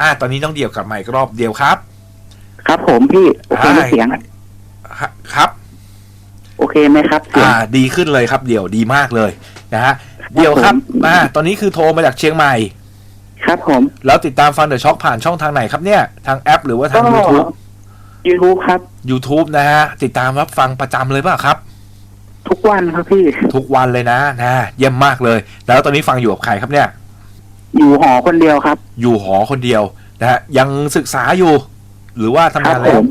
อ่า ตอนนี้ต้องเดี่ยวกลับมาอีกรอบเดียวครับ ครับผมพี่โอเคไหมได้เสียงฮะครับ โอเคไหมครับเสียงอ่า ดีขึ้นเลยครับ เดี่ยวดีมากเลยนะฮะเดี่ยวครับผมอ่าตอนนี้คือโทรมาจากเชียงใหม่ ครับผม แล้วติดตามฟังเดอะช็อคผ่านช่องทางไหนครับเนี่ย ทางแอปหรือว่าทาง YouTube YouTube ครับ YouTube นะฮะ ติดตามรับฟังประจำเลยเปล่ะครับ ทุกวันครับพี่ ทุกวันเลยนะนะเยี่ยมมากเลย แล้วตอนนี้ฟังอยู่กับใครครับเนี่ย อยู่หอคนเดียวครับ อยู่หอคนเดียวนะฮะยังศึกษาอยู่ หรือว่าทำครังานผแล้วม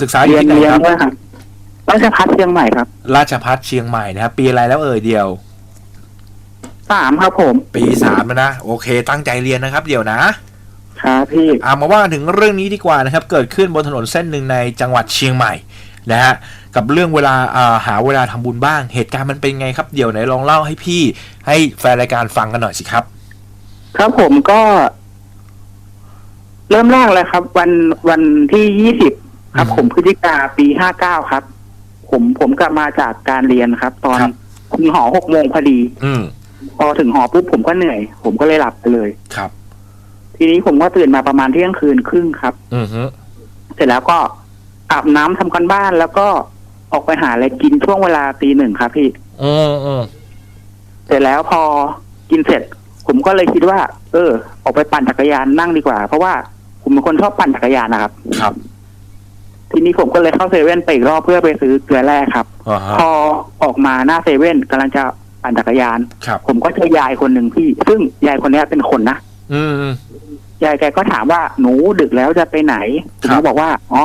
ศึกษาอยู่เรียนที่ไหนเรียนครับ ด้วยครับราชพัฒเชียงใหม่ครับราชพัฒเชียงใหม่นะครับปีอะไรแล้วเอ่ยเดียว สามครับผมปีสามแล้วนะโอเค ตั้งใจเรียนนะครับ เดี๋ยวนะครับพี่อามาว่าถึงเรื่องนี้ดีกว่านะครับ เกิดขึ้นบนถนนเส้นหนึ่งในจังหวัดเชียงใหม่นะฮะกับเรื่องเวลาอ่าหาเวลาทำบุญบ้าง เหตุการณ์มันเป็นไงครับเดี๋ยวไหนลองเล่าให้พี่ ให้แฟนรายการฟังกันหน่อยสิครับ ครับผมก็ เริ่มแรกเลยครับ วันวันที่ยี่สิบครับอืมผมพฤศจิกาปีห้าเก้าครับ ผมผมกลับมาจากการเรียนครับ ตอนครับ ถึงหอหกโมงพอดี อืมพอถึงหอปุ๊บผมก็เหนื่อย ผมก็เลยหลับไปเลย ครับ ทีนี้ผมก็ตื่นมาประมาณเที่ยงคืนครึ่งครับ อือฮึเสร็จแล้วก็อาบน้ำทำกันบ้านแล้วก็ออกไปหาอะไรกินช่วงเวลาตีหนึ่งครับพี่ อืมอืมเสร็จแล้วพอกินเสร็จ ผมก็เลยคิดว่า เออ ออกไปปั่นจักรยานนั่งดีกว่า เพราะว่าผมเป็นคนชอบปั่นจักรยานนะครับ ครับ ทีนี้ผมก็เลยเข้าเซเว่นไปอีกรอบเพื่อไปซื้อเกลือแร่ครับ อ่าฮะ พอออกมาหน้าเซเว่นกำลังจะปั่นจักรยาน ครับ ผมก็เจอยายคนหนึ่งพี่ ซึ่งยายคนเนี้ยเป็นคนนะ อืมอืม ยายแกก็ถามว่าหนูดึกแล้วจะไปไหนผมครัก็บบอกว่าอ๋อ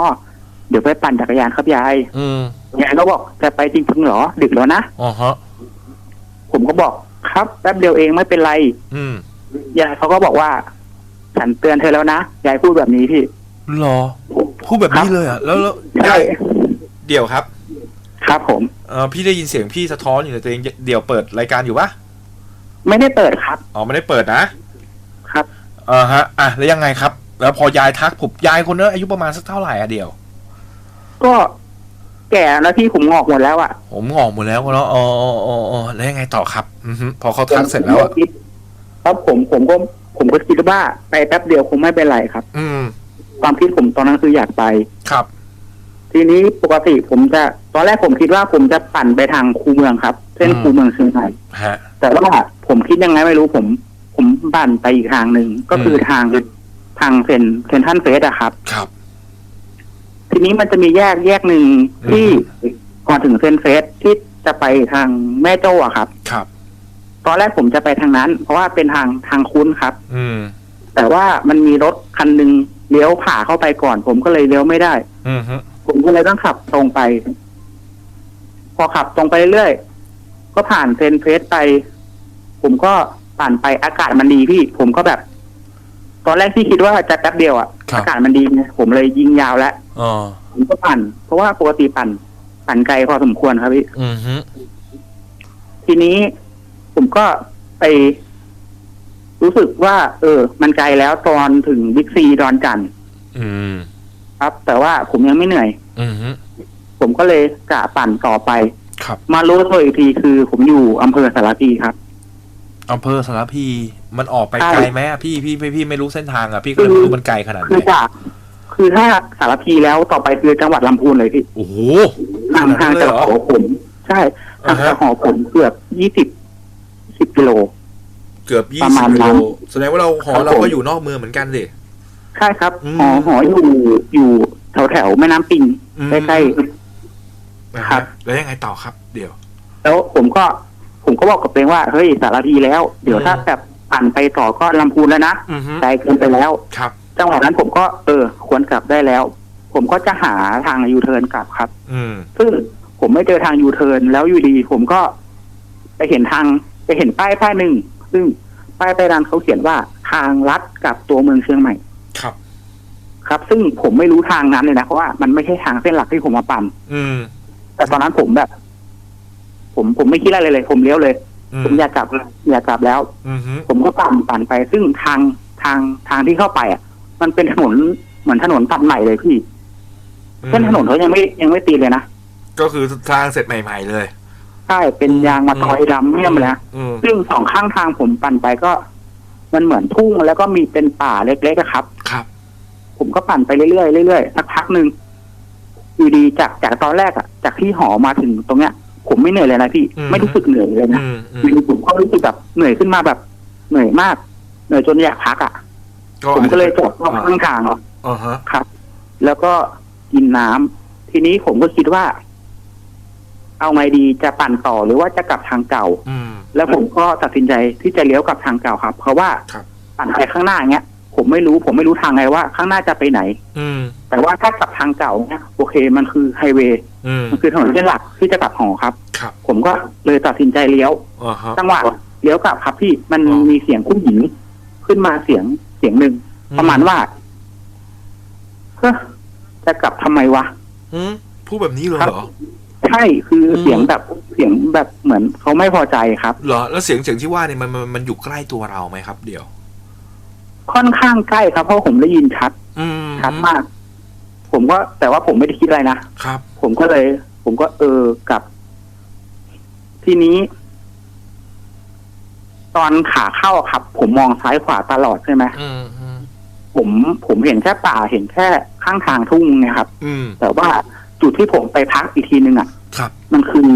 เดี๋ยวไปปั่นจักรยานครับยายอืมยายก็บอกจะไปจริงๆเหรอ ดึกแล้วนะ อ๋อฮะ ผมก็บอก ครับแป๊บเดียวเองไม่เป็นไร อืมยายเขาก็บอกว่า ฉันเตือนเธอแล้วนะยายพูดแบบนี้พี่หรอพูดแบบนี้เลยอะแล้วแล้วใช่เดี๋ยวครับ ครับผมเออพี่ได้ยินเสียงพี่สะท้อนอยู่ในตัวเองเดี๋ยวเปิดรายการอยู่ปะไม่ได้เปิดครับอ๋อไม่ได้เปิดนะครับอ่าฮะ อะแล้วยังไงครับ แล้วพอยายทักผมยายคนนั้นอายุประมาณสักเท่าไหร่อะเดี๋ยว ก็ แก่แล้วพี่ผมงอกหมดแล้วอะ ผมงอกหมดแล้วเนาะอ๋ออ๋ออ๋ออ๋อแล้วยังไงต่อครับอือฮึพอเขาทักเสร็จแล้วอะครับผมผมก็ผมก็คิดว่าไปแป๊บเดียวคงไม่เป็นไรครับ อืม ความคิดผมตอนนั้นคืออยากไปครับ ทีนี้ปกติผมจะตอนแรกผมคิดว่าผมจะปั่นไปทางคูเมืองครับ เส้นอืมคูเมืองเชียงใหม่ฮะแต่ว่าผมคิดยังไงไม่รู้ผม ผมปั่นไปอีกทางหนึ่งก็คืออมทางทางเซนเซนทันเฟสอะครับ ครับ ทีนี้มันจะมีแยกแยกหนึ่งที่ก่อนถึงเซนเฟสที่จะไปทางแม่โจ้อะครับ ครับ ตอนแรกผมจะไปทางนั้น เพราะว่าเป็นทางทางคุ้นครับ อืม แต่ว่ามันมีรถคันหนึ่งเลี้ยวผ่าเข้าไปก่อน ผมก็เลยเลี้ยวไม่ได้ อืมฮึผมก็เลยต้องขับตรงไป พอขับตรงไปเรื่อยๆก็ผ่านเซนเฟสไป ผมก็ผ่านไปอากาศมันดีพี่ ผมก็แบบ ตอนแรกที่คิดว่าจะแป๊บเดียวอะครับ อากาศมันดีไงผมเลยยิงยาวแล้ว อ๋อผมก็ปั่น เพราะว่าปกติปั่น ปั่นไกลพอสมควรครับพี่อืมฮึทีนี้ผมก็ไป รู้สึกว่า เออ มันไกลแล้วตอนถึงบิ๊กซีดอนจันทร์อืม ครับ แต่ว่าผมยังไม่เหนื่อย อืมฮึผมก็เลยกะปั่นต่อไป ครับมารู้ตัวอีกทีคือ ผมอยู่อำเภอสารพีครับ อำเภอสารพีมันออกไปใช่ ไกลไหมอะพี่พี่พี่พี่ไม่รู้เส้นทางอะพี่ก็เลยไม่รู้มันไกลขนาดไหคือนจาก คือถ้าสารพีแล้วต่อไปคือจังหวัดลำพูนเลยพี่โอ้โหห่างขนาดทางนั้นเลยจากเหรอหอผมใช่ห่างจากหอผมเกือบยี่สิบสิบกิโล เกือบยี่ประสิมาบณกินั้โลนแสดงว่าเราหอครับเราผมก็อยู่นอกเมืองเหมือนกันสิใช่ครับอืมหอหออยู่อยู่แถวแถวๆแม่น้ำปิงอืมใกล้นะครัฮะบแล้วยังไงต่อครับ เดี๋ยวๆแล้วผมก็ ผมก็บอกกับตัวเองว่าเฮ้ยสารพีแล้ว เดี๋ยวอืมถ้าแบบปั่นไปต่อก็ลำพูนแล้วนะอือฮึไกลเกินไปแล้วครับ จังหวะนั้นผมก็เออควรกลับได้แล้ว ผมก็จะหาทางยูเทิร์นกลับครับ อืม ซึ่งผมไม่เจอทางยูเทิร์นแล้วอยู่ดี ผมก็ไปเห็นทางไปเห็นป้ายป้ายหนึ่งซึ่งป้ายป้ายนั้นเขาเขียนว่าทางลัดกลับตัวเมืองเชียงใหม่ ครับ ครับ ซึ่งผมไม่รู้ทางนั้นเลยนะเพราะว่ามันไม่ใช่ทางเส้นหลักที่ผมมาปั่นอืม แต่ตอนนั้นผมแบบ ผมผมไม่คิดอะไรเลยเลยผมเลี้ยวเลย อืมผมอยากกลับอยากกลับแล้ว อือฮึผมก็ปั่นปั่นไป ซึ่งทางทางทางที่เข้าไปอะ มันเป็นถนนเหมือนถนนตัดใหม่เลยพี่เส้นถนนเขายังไม่ยังไม่ตีเลยนะก็คือทางเสร็จใหม่ ๆ เลยใช่เป็นยางมาตอยดำเมี่ยมเลยนะอืมซึ่งสองข้างทางผมปั่นไปก็ มันเหมือนทุ่งแล้วก็มีเป็นป่าเล็กๆอะครับ ครับ ผมก็ปั่นไปเรื่อยๆเรื่อยๆสักพักหนึ่งอยู่ดีจากจากตอนแรกอะจากที่หอมาถึงตรงเนี้ย ผมไม่เหนื่อยเลยนะพี่อืมไม่รู้สึกเหนื่อยเลยนะอืมอืมอยู่ดีผมก็รู้สึกแบบเหนื่อยขึ้นมาแบบ เหนื่อยมาก เหนื่อยจนอยากพักอะ ผมก็เลยจอดรอบข้างทางอ่าฮะครับ แล้วก็กินน้ำทีนี้ผมก็คิดว่า เอาไงดีจะปั่นต่อหรือว่าจะกลับทางเก่าอืมแล้วผมก็ตัดสินใจที่จะเลี้ยวกลับทางเก่าครับ เพราะว่าครับปั่นไปข้างหน้าเงี้ยผมไม่รู้ผมไม่รู้ทางไงว่า ข้างหน้าจะไปไหน อืมแต่ว่าถ้ากลับทางเก่าเนี่ยโอเคมันคือไฮเวย์อืมมันคือถนนเส้นหลักที่จะกลับหอครับครับผมก็เลยตัดสินใจเลี้ยวอ่าฮะจังหวะเลี้ยวกลับครับพี่มันอ๋อมีเสียงผู้หญิงขึ้นมาเสียงเสียงหนึ่งประมาณว่าเฮ้อจะกลับทำไมวะอืมพูดแบบนี้เลยครับเหรอใช่คืออมเสียงแบบเสียงแบบเหมือนเขาไม่พอใจครับเหรอแล้วเสียงเสียงที่ว่าเนี่ยมันมันมันอยู่ใกล้ตัวเราไหมครับ เดี๋ยว ค่อนข้างใกล้ครับเพราะผมได้ยินชัดอืมชัดมาก ผมก็แต่ว่าผมไม่ได้คิดอะไรนะครับ ผมก็เลย ผมก็เออกลับ ทีนี้ ตอนขาเข้าอะครับ ผมมองซ้ายขวาตลอดใช่ไหมอืมอืมผมผมเห็นแค่ป่าเห็นแค่ข้างทางทุ่งไงครับ อืมแต่ว่าจุดที่ผมไปพักอีกทีนึงอะ ครับมันคือ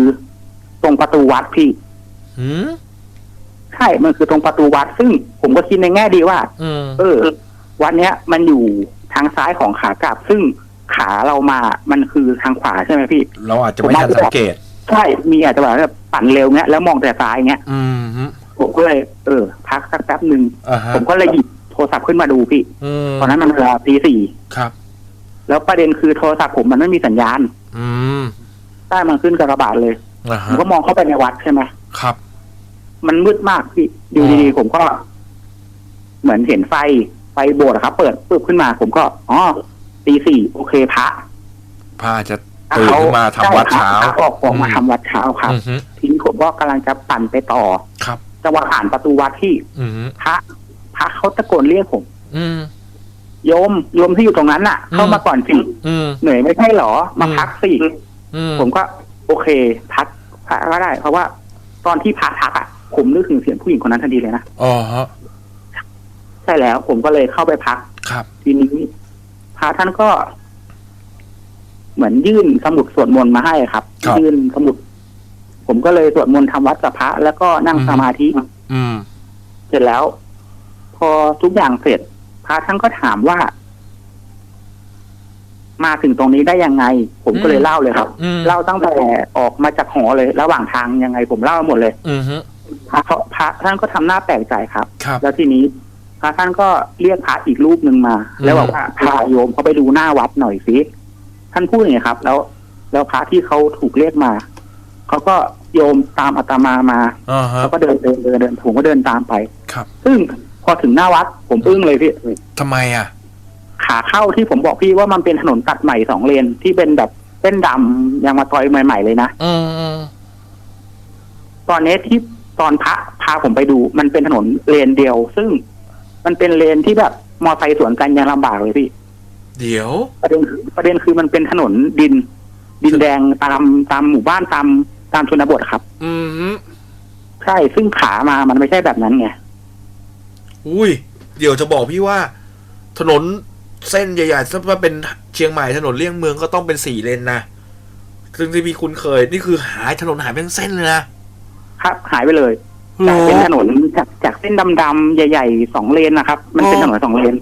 ตรงประตูวัดพี่อืมใช่ มันคือตรงประตูวัด ซึ่งผมก็คิดในแง่ดีว่า อืมเออ วัดเนี้ย มันอยู่ทางซ้ายของขากลับ ซึ่งขาเรามามันคือทางขวาใช่ไหมพี่ เราอาจจะไม่ทันสังเกต ใช่ มีอาจจะแบบว่าปั่นเร็วเงี้ยแล้วมองแต่ซ้ายเงี้ย อืมฮึ ผมก็เลยเออพักสักแป๊บหนึ่งอ่าฮะผมก็เลยหยิบโทรศัพท์ขึ้นมาดูพี่ อืมตอนนั้นมันเวลาตีสี่ครับ แล้วประเด็นคือโทรศัพท์ผมมันไม่มีสัญญาณอืมใต้มันขึ้นกระบาดเลยอ่าผฮะมก็มองเข้าไปในวัดใช่ไหมครับ มันมืดมากพี่อยู่อ๋ดีอๆผมก็ เหมือนเห็นไฟไฟโบสถ์อะครับ เปิดปึ๊บขึ้นมา ผมก็อ๋อตีสี่โอเคพระพาจะตื่นขึ้นมาทำวัดเช้า ใช่พระออกออกมาทำวัดเช้าครับ อืมฮึทีนี้ผมก็กำลังจะปั่นไปต่อ ครับ จังหวะผ่านประตูวัดที่อืมฮึพระพระเขาตะโกนเรียกผม อืม โยมโยมที่อยู่ตรงนั้นน่ะอืมเข้ามาก่อนสิอืม เหนื่อยไม่ใช่เหรอ มาอืมพักสิอืม ผมก็ โอเค พักพักก็ได้ เพราะว่า ตอนที่พระพักอะผมนึกถึงเสียงผู้หญิงคนนั้นทันทีเลยนะอ๋อฮะใช่แล้ว ผมก็เลยเข้าไปพัก ครับ ทีนี้พระท่านก็ เหมือนยื่นสมุดสวดมนต์มาให้ครับ ครับ ยื่นสมุด ผมก็เลยสวดมนต์ทำวัดกับพระแล้วก็นั่งอืมสมาธิอืมเสร็จแล้ว พอทุกอย่างเสร็จ พระท่านก็ถามว่า มาถึงตรงนี้ได้ยังไง ผมก็เลยเล่าเลยครับ อืม เล่าตั้งแต่ออกมาจากหอเลย ระหว่างทางยังไง ผมเล่าหมดเลยอืมฮึพระเขาพระท่านก็ทำหน้าแปลกใจครับ ครับ แล้วทีนี้ พระท่านก็เรียกพระอีกรูปหนึ่งมา อืม แล้วบอกว่าพาโยมเขาไปดูหน้าวัดหน่อยสิท่านพูดอย่างนี้ครับ แล้ว แล้วพระที่เขาถูกเรียกมาเขาก็ โยมตามอาตมามาอ่าฮะแล้วก็เดินเดินเดินเดินผมก็เดินตามไป ครับซึ่งพอถึงหน้าวัด ผมอึ้งเลยพี่ทำไมอะ ขาเข้าที่ผมบอกพี่ว่ามันเป็นถนนตัดใหม่สองเลนที่เป็นแบบเส้นดำยางมาตอยใหม่ ๆ เลยนะ อืมอืมตอนนี้ที่ตอนพระพาผมไปดู มันเป็นถนนเลนเดียว ซึ่งมันเป็นเลนที่แบบมอไซค์สวนกันยังลำบากเลยพี่ เดี๋ยว ประเด็นคือประเด็นคือมันเป็นถนนดิน ดินแดงตามตามหมู่บ้านตาม ตามชนบทครับ อืมฮึใช่ซึ่งขามามันไม่ใช่แบบนั้นไงอุ้ย เดี๋ยวจะบอกพี่ว่า ถนนเส้นใหญ่ๆถ้าเป็นเชียงใหม่ถนนเลี่ยงเมืองก็ต้องเป็นสี่เลนนะซึ่งที่พี่คุณเคย นี่คือหายถนนหายไปทั้งเส้นเลยนะครับ หายไปเลยจากเป็นถนนจากจากเส้นดำๆใหญ่ๆสองเลนนะครับ มันเป็นถนนสองเลน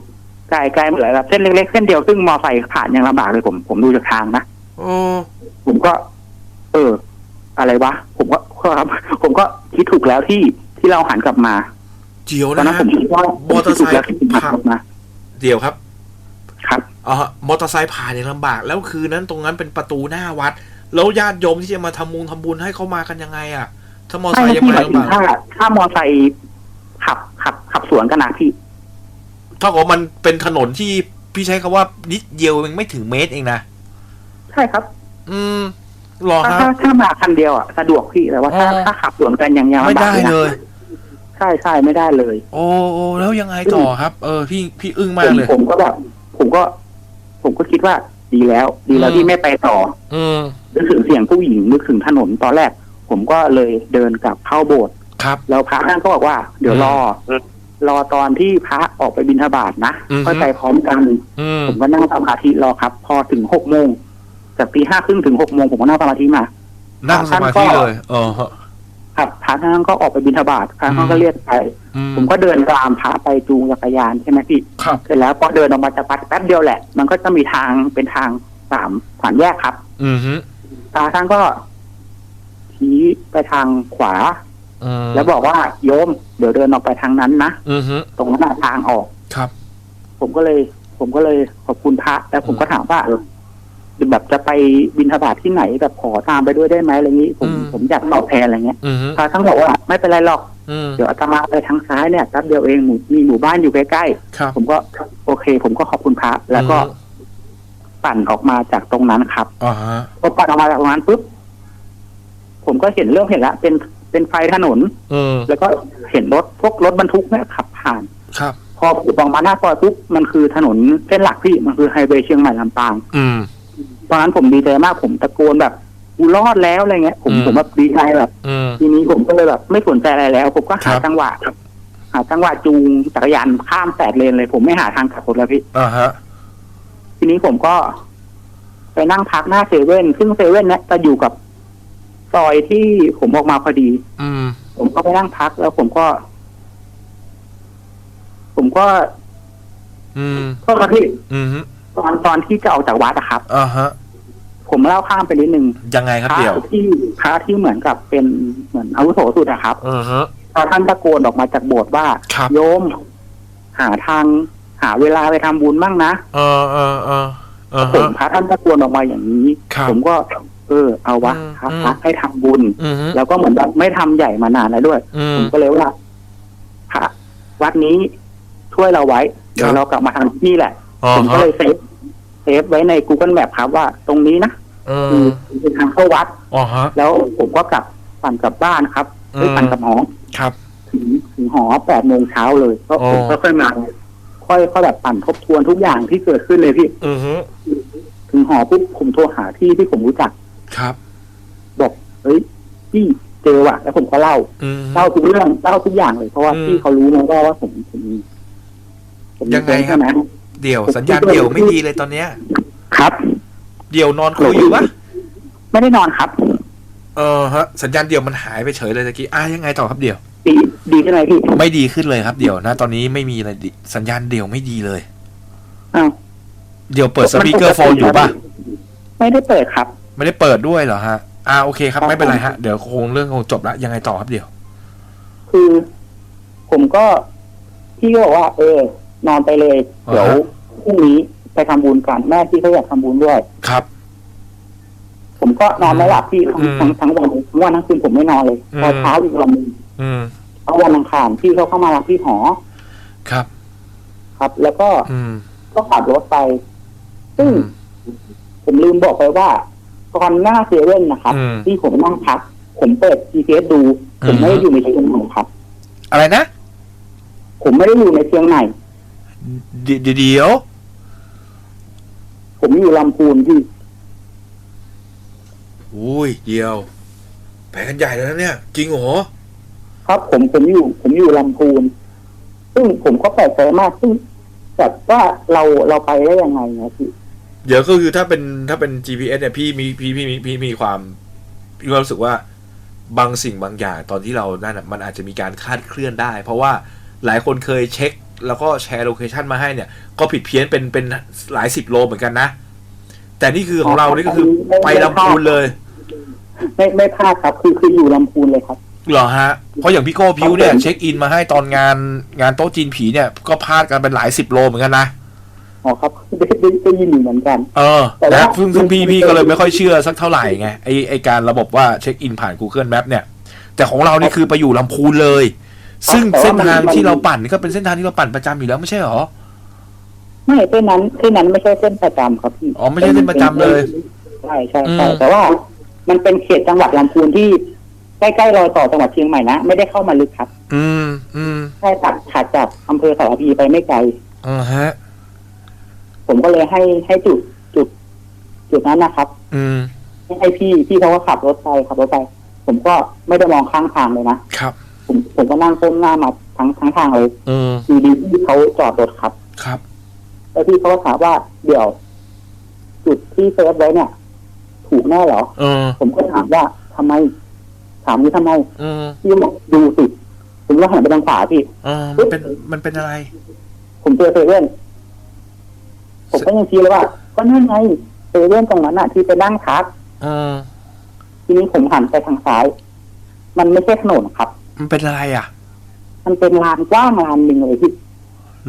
ไกลไกลหมดเลยครับเส้นเล็กๆเส้นเดียวซึ่งมอไซค์ผ่านยังลำบากเลยผมผมดูจากทางนะโอ้ผมก็ เออ อะไรวะ ผมก็ครับผมก็คิดถูกแล้วที่ที่เราหันกลับมา เจียวตอนนะนั้นผมคิดว่ามอเตอร์ไซค์ถูกแล้วที่ผมหันกลับมาเดี๋ยวครับ ครับอ่ามอเตอร์ไซค์ผ่านอย่างลำบากแล้วคืนนั้นตรงนั้นเป็นประตูหน้าวัด แล้วญาติโยมที่จะมาทำมุงทำบุญให้เขามากันยังไงอะ ถ้ามอเตอร์ไซไม่ค์ยังพี่มาหมายถึลำงบากถ้าถ้ามอไซค์ขับขับ ขับสวนกันนะพี่เท่ากับว่ามันเป็นถนนที่พี่ใช้คำว่านิดเดียวเองไม่ถึงเมตรเองนะ ใช่ครับ อืม หรอถ้าครัถ้าบถ้ามาคันเดียวอะสะดวกพี่แต่ว่าถ้าอ๋อ ถ้าขับสวนกันยังยังไม่ลำบากได้เลยนะเลย ใช่ใช่ไม่ได้เลยโอ้โอ้แล้วยังไงต่อครับ เออพี่พี่อึ้งมากเลยผมผมก็แบบผมก็ ผมก็คิดว่าดีแล้ว ดีแล้วอืม ที่ไม่ไปต่อ อืมนึกถึงเสียงผู้หญิงนึกถึงถนนตอนแรก ผมก็เลยเดินกลับเข้าโบสถ์ครับ แล้วพระท่านก็บอกว่า เดี๋ยวรออรอตอนที่พระออกไปบิณฑบาตนะอือฮึ ค่อยไปพร้อมกัน อืมผมก็นั่งสมาธิรอครับ พอถึงหกโมง จากตีห้าครึ่งถึงหกโมงผมก็นั่งสมาธิมานั่งสมาธิเลยเออฮะครับพระท่านก็ออกไปบิณฑบาตพระท่านก็เรียกไปอืมผมก็เดินตามพระไปจูงจักรยานใช่ไหมพี่ครับเสร็จแล้วพอเดินออกมาจากวัดแป๊บเดียวแหละ มันก็จะมีทางเป็นทางสามสามแยกครับ อืมฮึพระท่านก็ชี้ไปทางขวาอืมแล้วบอกว่าโยม เดี๋ยวเดินออกไปทางนั้นนะอืมฮึตรงนั้นน่ะทางออกครับ ผมก็เลย ผมก็เลยขอบคุณพระแล้วผมก็ถามว่าเออ แบบจะไปบินทบาทที่ไหนแบบขอตามไปด้วยได้ไหมอะไรอย่างนี้ ผมผมอยากตอบแทนอะไรเงี้ยอืมฮึพระท่านบอกว่าไม่เป็นไรหรอกอืมเดี๋ยวอาตมาไปทางซ้ายเนี่ยแป๊บเดียวเองหมู่มีหมู่บ้านอยู่ใกล้ครับๆผมก็โอเค ผมก็ขอบคุณพระแล้วก็ปั่นออกมาจากตรงนั้นครับอ่าฮะพอปั่นออกมาจากตรงนั้นปุ๊บผมก็เห็นเริ่มเห็นละเป็นเป็นไฟถนนอืมแล้วก็เห็นรถพวกรถบรรทุกเนี่ยขับผ่านครับ พอผมมองมาหน้าซอยปุ๊บมันคือถนนเส้นหลักพี่มันคือไฮเวย์เชียงใหม่ลำปาง อืม ตอนนั้นผมดีใจมากผมตะโกนแบบกูรอดแล้วอะไรเงี้ย ผมอืมผมแบบดีใจแบบอืมทีนี้ผมก็เลยแบบ ไม่สนใจอะไรแล้ว ผมก็ครัหาบจังหวะหาจังหวะจูงจักรยานข้ามแปดเลนเลย ผมไม่หาทางกลับรถแล้วพี่อ่าฮะ ทีนี้ผมก็ ไปนั่งพักหน้าเซเว่นซึ่งเซเว่นเนี่ยจะอยู่กับซอยที่ผมออกมาพอดี อืม ผมก็ไปนั่งพักแล้วผมก็ ผมก็ อืมก็มาที่อืมฮึ ตอนตอนที่จะออกจากวัดอะครับ อ่าฮะ ผมเล่าข้ามไปนิดนึงยังไงครับพระเดี๋ยวที่พระที่เหมือนกับเป็นเหมือนอาวุโสสุดอะครับอืมฮึพอท่านตะโกนออกมาจากโบสถ์ว่า ครับ โยม หาทางหาเวลาไปทำบุญบ้างนะเออเออเออเออผมฮะ พระท่านตะโกนออกมาอย่างนี้ ครับผมก็ เออ เอาวะอืมพระอืมพระให้ทำบุญ อืมฮึแล้วก็เหมือนแบบไม่ทำใหญ่มานานแล้วด้วย อืผมมก็เลยว่าพระวัดนี้ช่วยเราไว้เดี๋ยวเรากลับมาทำที่นี่แหละอ๋อ ผมก็ฮะเลยเซฟเซฟไว้ใน Google Map ครับว่าตรงนี้นะเอคืออเป็นทางเข้าวัด อ๋อฮะ แล้วผมก็กลับปั่นกลับบ้านครับอืมไปปั่นกลับหอครับ ถึงถึงหอแปดโมงเช้าเลยก็อ๋อ ผมก็ค่อยมา ค่อยค่อยแบบปั่นทบทวนทุกอย่างที่เกิดขึ้นเลยพี่ อืมฮึถึงหอปุ๊บผมโทรหาที่ที่ผมรู้จัก ครับ บอกเฮ้ยพี่เจอว่ะ แล้วผมก็เล่า อืมเล่าทุกเรื่องเล่าทุกอย่างเลย เพราะว่าอืมพี่เขารู้นะว่าว่าผมผมมีผมมียังไงครับใช่หม เดี๋ยวสัญญาณเดี่ยวไม่ดีเลยตอนเนี้ย ครับ เดี่ยวนอนคุยอยู่ปะไม่ได้นอนครับ เออฮะสัญญาณเดี่ยวมันหายไปเฉยเลยตะกี้อะยังไงต่อครับเดี่ยวดีดีใช่ไหมพี่ไม่ดีขึ้นเลยครับเดี่ยวนะตอนนี้ไม่มีอะไรดีสัญญาณเดี่ยวไม่ดีเลยอ้าวเดี่ยวเปิดสปีกเกอร์โฟนอยู่ปะไม่ได้เปิดครับ ไม่ได้เปิดด้วยเหรอฮะ อ่าโอเคครับ ไม่เป็นไรฮะ เดี๋ยวคงเรื่องคงจบละยังไงต่อครับเดี่ยว คือ ผมก็พี่ก็บอกว่า เออ นอนไปเลย เดี๋ยวอ่าฮะพรุ่งนี้ไปทำบุญกันแม่พี่เขาอยากทำบุญด้วย ครับ ผมก็นอนไม่หลับพี่ทั้งอืมทั้งทั้งวันทั้งวันทั้งคืนผมไม่นอนเลยอืมพอเช้าอีกวันหนึ่งอืมเอาวันอังคารพี่เขาเข้ามารับที่หอ ครับ ครับ แล้วก็อืมก็ขับรถไป ซึ่งผมลืมบอกไปว่าตอนหน้าเซเว่นนะครับอืมที่ผมนั่งพักผมเปิด GPS ดู ผมไม่ได้อยู่ในเชียงใหม่ครับ อะไรนะ ผมไม่ได้อยู่ในเชียงใหม่ เดี๋ยวเดี๋ยว ผมอยู่ลำพูนพี่อุ้ยเดียวไปกันใหญ่แล้วนะเนี่ย จริงเหรอครับผมผมอยู่ ผมอยู่ลำพูน ซึ่งผมก็แปลกใจมากซึ่งแบบว่าเราเราไปได้ยังไงนะพี่เดี๋ยวก็คือถ้าเป็นถ้าเป็น GPS เนี่ยพี่มีพี่พี่มีพี่มีความพี่ก็รู้สึกว่าบางสิ่งบางอย่างตอนที่เรานั่นน่ะมันอาจจะมีการคลาดเคลื่อนได้ เพราะว่าหลายคนเคยเช็ค แล้วก็แชร์โลเคชันมาให้เนี่ย ก็ผิดเพี้ยนเป็นเป็นหลายสิบโลเหมือนกันนะ แต่นี่คือของเรานี่ก็คือไปลำพูนเลย ไม่ไม่พลาดครับ คือคืออยู่ลำพูนเลยครับเหรอฮะ เพราะอย่างพี่โก้พิวเนี่ยเช็คอินมาให้ตอนงานงานโต๊ะจีนผีเนี่ยก็พลาดกันเป็นหลายสิบโลเหมือนกันนะอ๋อครับได้ได้ได้ยินอยู่เหมือนกัน เออแต่ว่านะซึ่งซึ่งพี่พี่ก็เลยไม่ค่อยเชื่อสักเท่าไหร่ไงไอไอการระบบว่าเช็คอินผ่าน Google Map เนี่ย แต่ของเรานี่คือไปอยู่ลำพูนเลย ซึ่งแต่ว่าเส้นทางมันที่เราปั่นนี่ก็เป็นเส้นทางที่เราปั่นประจำอยู่แล้วไม่ใช่หรอไม่เส้นนั้นเส้นนั้นไม่ใช่เส้นประจำครับพี่อ๋อไม่ใช่เส้นประจำเลยใช่ใช่ใช่อืมแต่ว่ามันเป็นเขตจังหวัดลำพูนที่ใกล้ๆรอยต่อจังหวัดเชียงใหม่นะไม่ได้เข้ามาลึกครับ อืมอืมแค่ตัดขาดจากอำเภอสารพีไปไม่ไกลอ่าฮะ ผมก็เลยให้ให้จุดจุด จุดนั้นนะครับ อืมให้ให้พี่พี่เขาก็ขับรถไปขับรถไป ผมก็ไม่ได้มองข้างทางเลยนะครับ ผมผมก็นั่งก้มหน้ามาทั้งทั้งทางเลยอืมอยู่ดีที่เขาจอดรถครับ ครับ แล้วพี่เขาก็ถามว่าเดี๋ยว จุดที่เซฟไว้เนี่ย ถูกแน่เหรอ เออผมก็ถามว่าทำไม ถามนี้ทำไมอืมพี่บอกดูสิผมก็หันไปทางขวาพี่ เออมันเป็นมันเป็นอะไร ผมเจอเซเว่นผมก็ยังชี้เลยว่า ก็นั่นไงเซเว่นตรงนั้นน่ะ ที่ไปนั่งพัก เออ ทีนี้ผมหันไปทางซ้าย มันไม่ใช่ถนนครับ มันเป็นอะไรอะ มันเป็นลานกว้างลานหนึ่งเลยพี่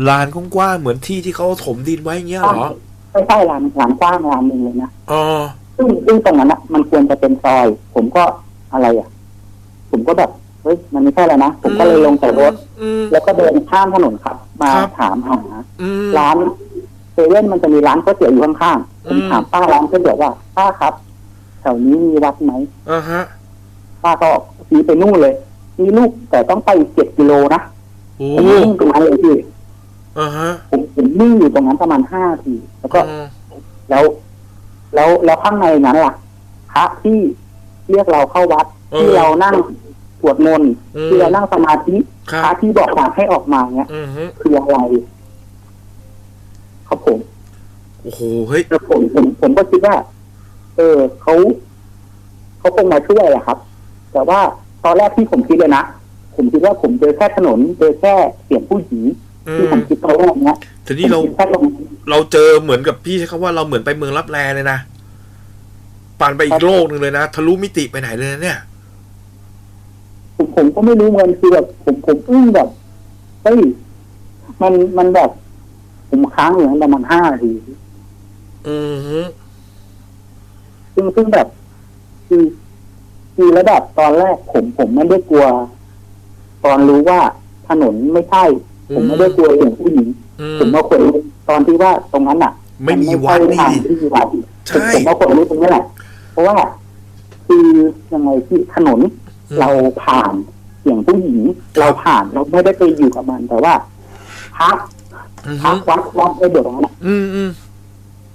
ลานกว้างๆเหมือนที่ที่เขาถมดินไว้อย่างเงี้ยเหรอไม่ใช่ลานลานกว้างลานหนึ่งเลยนะเออซึ่งซึ่งตรงนั้นอะมันควรจะเป็นซอย ผมก็อะไรอะ ผมก็แบบเฮ้ยมันไม่ใช่แล้วนะผมก็เลยลงจากรถอืมแล้วก็เดินข้ามถนนครับ มาครับถามหาอืมร้านเซเว่นมันจะมีร้านก๋วยเตี๋ยวอยู่ข้างๆผมอืมถามป้าร้านก๋วยเตี๋ยวว่าป้าครับแถวนี้มีวัดไหมอ่าฮะป้าก็ชี้ไปนู่นเลย มีลูกแต่ต้องไปเจ็ดกิโลนะโอ้ผมนิ่งตรงนั้นเลยพี่อ่าฮะผมผมนิ่งอยู่ตรงนั้นประมาณห้าที แล้วก็อืมแล้ว แล้วแล้วข้างในนั้นล่ะพระที่เรียกเราเข้าวัดที่เรานั่งสวดมนต์อืม ที่เรานั่งสมาธิครัพระบที่บอกมาให้ออกมาเนี่ยอือฮึคืออะไรครับผม โอ้โหเฮ้ย แล้วผมผมผมก็คิดว่า เออเขาเขาคงมาช่วยแหละครับ แต่ว่า ตอนแรกที่ผมคิดเลยนะ ผมคิดว่าผมเจอแค่ถนนเจอแค่เสียงผู้หญิงอืที่มผมคิดตอนแรกเนี้ยทีนี้เราผมคิดแค่ตรงนั้นเราเจอเหมือนกับพี่ใช้คำว่าเราเหมือนไปเมืองรับแลเลยนะปานไปอีกโลกหนึ่งเลยนะทะลุมิติไปไหนเลยนะเนี่ย ผมผมก็ไม่รู้เหมือนกันคือแบบผมผมอึ้งแบบเฮ้ยมันมันแบบผมค้างอยู่นั้นประมาณห้านาทีอือฮึซึ่งซึ่งแบบคือ คือระดับตอนแรกผมผมไม่ได้กลัว ตอนรู้ว่าถนนไม่ใช่ ผมไม่ได้กลัวเสียงผู้หญิงอืมผมมาขนลุกตอนที่ว่าตรงนั้นอะ ไม่มีวัดนี่ทางที่มีวัดใช่ผมมาขนลุกตรงนี้แหละ เพราะว่าคือยังไงที่ถนนอืมเราผ่านเสียงผู้หญิงเราผ่านเราไม่ได้ไปอยู่กับมันแต่ว่าพักอือพัฮึกวัดวัดไอ้เดี๋ยวนั้นอืมอืม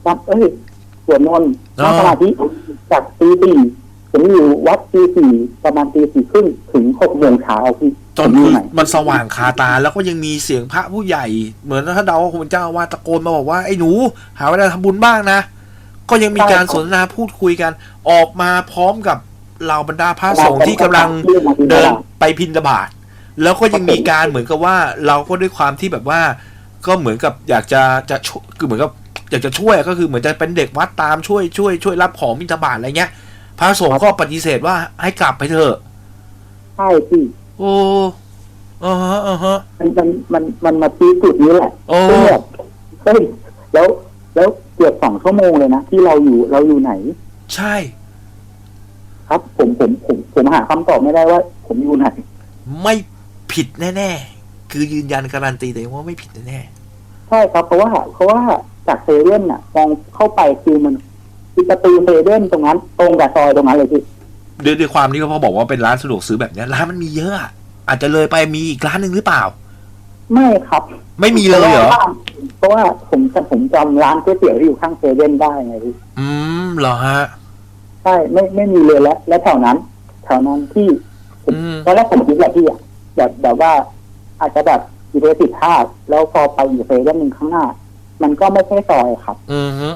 วัดเอ้ยสวดมนต์อ๋อนั่งสมาธิจากตีสี่ ผมอยู่วัดตีสี่ประมาณตีสี่ครึ่งถึงหกโมงเช้าพี่จนผมอยู่คือไหนมันสว่างคาตาแล้วก็ยังมีเสียงพระผู้ใหญ่ เหมือนถ้าเดาว่าคุณเจ้าอาว่าสตะโกนมาบอกว่าไอ้หนู หาเวลาทำบุญบ้างนะ ก็ยังมีการสนทนาพูดคุยกัน ออกมาพร้อมกับเหล่าบรรดาพระสงฆ์ที่กำลังเดินไปพินดาบาตแล้วก็ยังมีการเหมือนกับว่าเราก็ด้วยความที่แบบว่า ก็เหมือนกับอยากจะจะช่วยคือเหมือนกับอยากจะช่วยก็คือเหมือนจะเป็นเด็กวัดตามช่วยช่วยช่วยรับของมินทบาทอะไรเงี้ย พระสงฆ์ก็ปฏิเสธว่าให้กลับไปเถอะใช่พี่โอ้อ่าฮะอ่าฮะมันมันมันมันมาชี้จุดนี้แหละโอ้ซึ่งแบบเฮ้ยแล้วแล้วเกือบสองชั่วโมงเลยนะที่เราอยู่เราอยู่ไหน ใช่ ครับผมผมผมผมหาคำตอบไม่ได้ว่า ผมอยู่ไหน ไม่ผิดแน่ๆ คือยืนยันการันตีตัวเองว่าไม่ผิดแน่ใช่ครับเพราะว่าเพราะว่าจากเซเว่นน่ะมองเข้าไปคือมัน คือประตูเซเว่นตรงนั้น ตรงกับซอยตรงนั้นเลยพี่ๆด้วยด้วยความที่เขาบอกว่าเป็นร้านสะดวกซื้อแบบเนี้ยร้านมันมีเยอะอะอาจจะเลยไปมีอีกร้านหนึ่งหรือเปล่า ไม่ครับ ไม่มีเลยเหรอเพราะว่าผมจำผมจำร้านก๋วยเตี๋ยวที่อยู่ข้างเซเว่นได้ไงพี่อืมเหรอฮะใช่ไม่ไม่มีเลยแล้ว และแถวนั้นแถวนั้นที่ผมอืมตอนแรกผมคิดแบบพี่อะแบบแบบว่า อาจจะแบบอยู่ในติดท่าตุแล้วพอไปอยู่เซเว่นหนึ่งข้างหน้า มันก็ไม่ใช่ซอยครับ อือฮึ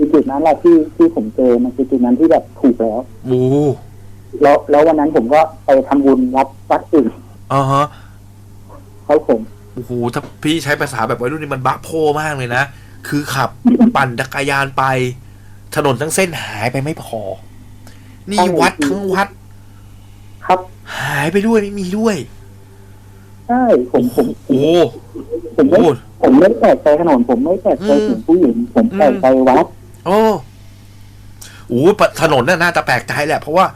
คือจุดนั้นแหละที่ที่ผมเจอมันคือจุดนั้นที่แบบถูกแล้วโอ้แล้วแล้ววันนั้นผมก็ไปทำบุญวัดวัดอื่นอ่าฮะเขาผมโอ้โหถ้าพี่ใช้ภาษาแบบวัยรุ่นนี่มันบักโพมากเลยนะ คือขับ ปั่นจักรยานไป ถนนทั้งเส้นหายไปไม่พอ นี่วัดทั้งวัด ครับ หายไปด้วยไม่มีด้วยใช่ผมผมโอ้ผมโหไม่ผมไม่แปลกใจถนนผมไม่แปลกใจอืมถึงผู้หญิงผมแปลกใจวัด โอ้โหถนนน่ะน่าจะแปลกใจแหละ เพราะว่า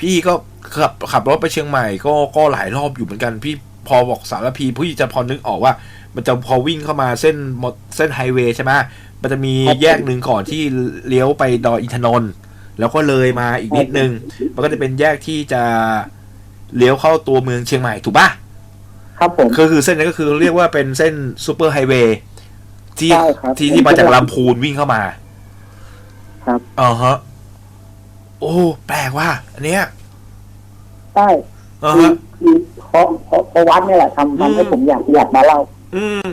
พี่ก็ขับขับรถไปเชียงใหม่ ก็ก็หลายรอบอยู่เหมือนกัน พี่พอบอกสารพีพี่จะพอนึกออกว่า มันจะพอวิ่งเข้ามาเส้นมอเส้นไฮเวย์ใช่ไหมมันจะมีแยกหนึ่งก่อนที่เลี้ยวไปดอยอินทนนท์แล้วก็เลยมาอีกนิดนึง มันก็จะเป็นแยกที่จะเลี้ยวเข้าตัวเมืองเชียงใหม่ถูกปะครับผมก็คือเส้นนั้นก็คือเรียกว่าเป็นเส้นซูเปอร์ไฮเวย์ที่ใช่ครับที่ที่มาจากลำพูนวิ่งเข้ามา ครับอ่าฮะ โอ้ แปลกว่าอันเนี้ยใช่อ่าคือฮะ คือพเพราะเพราะเพราะวัดนี่แหละทำทำให้อืมผมอยากอยากมาเล่า อืม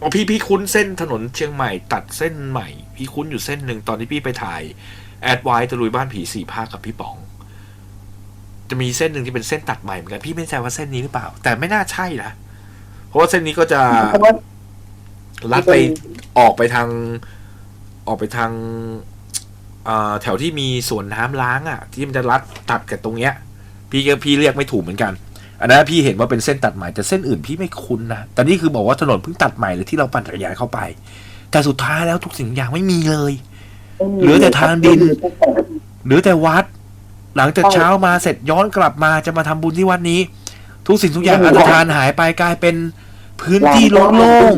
อ๋อพี่พี่คุ้นเส้นถนนเชียงใหม่ ตัดเส้นใหม่ พี่คุ้นอยู่เส้นหนึ่งตอนที่พี่ไปถ่าย แอดไวท์ตะลุยบ้านผีสี่ภาคกับพี่ป๋อง จะมีเส้นหนึ่งที่เป็นเส้นตัดใหม่เหมือนกันพี่ไม่แน่ใจว่าเส้นนี้หรือเปล่า แต่ไม่น่าใช่นะเพราะว่าเส้นนี้ก็จะเพราะว่าลัดไปออกไปทาง ออกไปทางเอ่อแถวที่มีสวนน้ำล้างอะ ที่มันจะลัดตัดกับตรงเนี้ย พี่ก็พี่เรียกไม่ถูกเหมือนกัน อันนั้นพี่เห็นว่าเป็นเส้นตัดใหม่แต่เส้นอื่นพี่ไม่คุ้นนะแต่นี่คือบอกว่าถนนเพิ่งตัดใหม่เลยที่เราปั่นจักรยานเข้าไป แต่สุดท้ายแล้วทุกสิ่งอย่างไม่มีเลยไม่มีเหลือแต่ทางดินเหลือแต่วัด หลังจากเช้ามาเสร็จย้อนกลับมาจะมาทำบุญที่วัดนี้ ทุกสิ่งทุกอย่างอันตรธานหายไปกลายเป็นพื้นที่โล่ง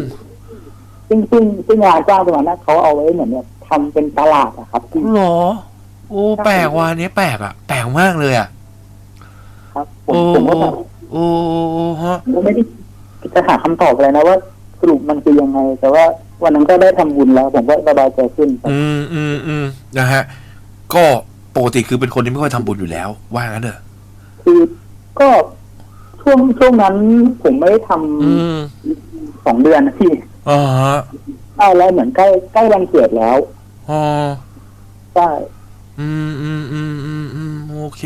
ซึ่งซึ่งซึ่งงานจ้างตรงนั้นนะเขาเอาไว้เหมือนเนี่ยทำเป็นตลาดอะครับที่ๆหรอ โอ้ แปลกว่ะอันนี้แปลกอะแปลกมากเลยอะครับผโอ้มผมก็แบบโอ้โอ้ฮะผมไม่ได้จะหาคำตอบอะไรนะว่าสรุปมันคือยังไง แต่ว่าวันนั้นก็ได้ทำบุญแล้ว ผมก็สบายใจขึ้นครับอืมอืมอืมนะฮะ ก็ปกติคือเป็นคนที่ไม่ค่อยทำบุญอยู่แล้ว ว่างั้นเถอะคือก็ช่วงช่วงนั้นผมไม่ได้ทำอืมสองเดือนนะพี่ อ๋อฮะได้แล้วเหมือนใกล้ใกล้วันเกิดแล้วอ๋อใช่อืมอืมอืมอืมอืมโอเค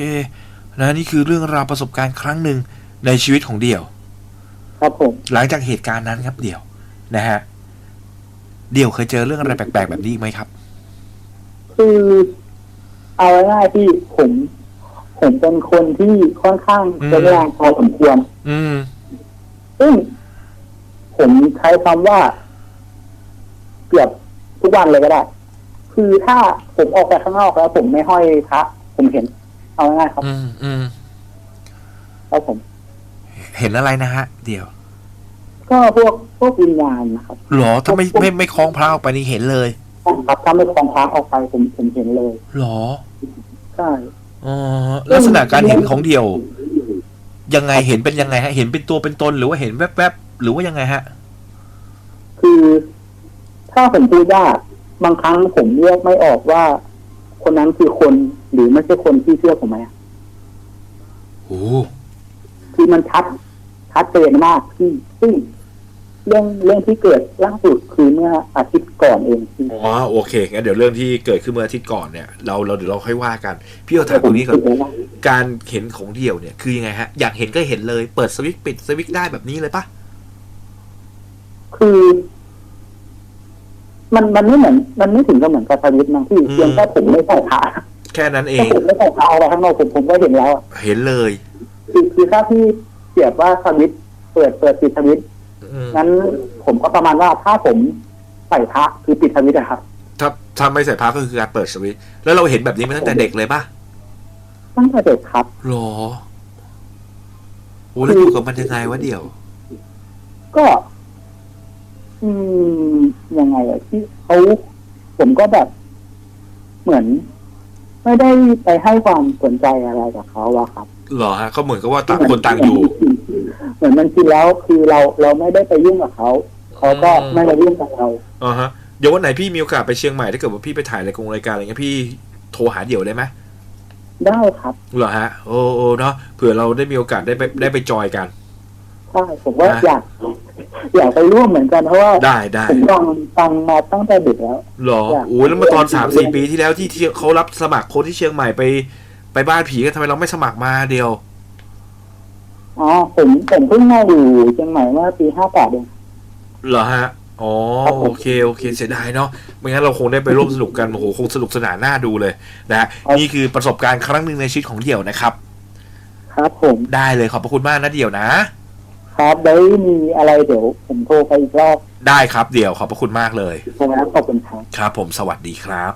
นะนี่คือเรื่องราวประสบการณ์ครั้งหนึ่งในชีวิตของเดี่ยว ครับผม หลังจากเหตุการณ์นั้นครับเดี่ยว นะฮะ เดี่ยวเคยเจอเรื่องอะไรแปลกๆแบบนี้อีกไหมครับ คือเอาง่ายๆที่ผมผมเป็นคนที่ค่อนข้างอืมเป็นแรงพอสมควรอืม ซึ่ง ผมใช้คำว่า เกือบทุกวันเลยก็ได้ คือถ้าผมออกไปข้างนอกแล้ว ผมไม่ห้อยพระผมเห็น เอาง่ายๆครับ อืมอืมแล้วผม เห็นอะไรนะฮะ เดี่ยว ก็พวกพวกวิญญาณนะครับหรอถ้าไม่ไม่ไม่คล้องพระออกไปนี่เห็นเลยครับถ้าไม่คลองพระออกไปผมผมเห็นเลยหรอใช่อ๋อลักษณะการเห็นของเดี่ยว ยังไงเห็นเป็นยังไงฮะ เห็นเป็นตัวเป็นตนหรือว่าเห็นแวบๆ หรือว่ายังไงฮะ คือถ้าผมพูดว่าบางครั้งผมเรียกไม่ออกว่า คนนั้นคือคนหรือไม่ใช่คนที่เชื่อผมไหมอะโอ้คือมันชัดชัดเจนมากที่ซึ่งเรื่องเรื่องที่เกิดล่าสุดคือเมื่ออาทิตย์ก่อนเองที่อ๋อโอเคงั้นเดี๋ยวเรื่องที่เกิดขึ้นเมื่ออาทิตย์ก่อนเนี่ย เราเราเดี๋ยวเราค่อยว่ากัน พี่เอาถามตรงนี้ก่อนผมคิดว่าการเห็นของเดี่ยวเนี่ยคือยังไงฮะ อยากเห็นก็เห็นเลย เปิดสวิตช์ปิดสวิตช์ได้แบบนี้เลยปะ คือ มันมันไม่เหมือน มันไม่ถึงกับเหมือนกับสวิตช์นะพี่เพียงแค่ผมไม่ใส่ผ้าแค่นั้นเอถ้างผมไม่ใส่ผ้าเอาไปข้างนอกผมผมก็เห็นแล้วอะเห็นเลยคือคือถ้าพี่เสียบว่าสวิตช์เปิดเปิดปิดสวิตช์อืมงั้นผมก็ประมาณว่าถ้าผมใส่พระคือปิดสวิตช์อะครับถ้าถ้าไม่ใส่พาก็คือการเปิดสวิตช์แล้วเราเห็นแบบนี้มาตั้งแต่เด็กเลยปะตั้งแต่เด็กครับหรอโอ้แล้วอยู่กับมันยังไงวะเดี่ยว ก็ อืมยังไงอะที่เขาผมก็แบบ เหมือน ไม่ได้ไปให้ความสนใจอะไรกับเขาอะครับหรอฮะก็เหมือนกับว่าต่างคนต่างอยู่ เหมือนมันจริงแล้วคือเราเราไม่ได้ไปยุ่งกับเขาเขาก็อืมไม่มายุ่งกับเราอ่าฮะเดี๋ยววันไหนพี่มีโอกาสไปเชียงใหม่ถ้าเกิดว่าพี่ไปถ่ายรายกงรายการอะไรเงี้ยพี่โทรหาเดี่ยวได้ไหมได้ครับเหรอฮะ โอ้โอ้เนาะเผื่อเราได้มีโอกาสได้ไปได้ไปจอยกันใช่ผมว่านะอยาก อยากไปร่วมเหมือนกันเพราะว่าได้ได้ผมฟังฟังมาตั้งแต่เด็กแล้วหรออยากโอ้ยแล้วเมาตอนสามสี่ปีที่แล้วที่ที่เขารับสมัครคนที่เชียงใหม่ไป ไปบ้านผีกันทำไมเราไม่สมัครมาเดียวอ๋อผมผมเพิ่งมาอยู่เชียงใหม่เมื่อปีห้าแปดเองเหรอฮะอ๋อครับผมโอเคโอเคเสียดายเนาะไม่งั้นเราคงได้ไปร่วมสนุกกันโอ้โหคงสนุกสนานน่าดูเลยนะฮะนี่คือประสบการณ์ครั้งหนึ่งในชีวิตของเดี่ยวนะครับ ครับผมได้เลยขอบพระคุณมากนะเดี่ยวนะ ครับได้มีอะไรเดี๋ยวผมโทรไปอีกรอบได้ครับเดี่ยวขอบพระคุณมากเลยโทรมาขอบคุณครับ ครับผมสวัสดีครับ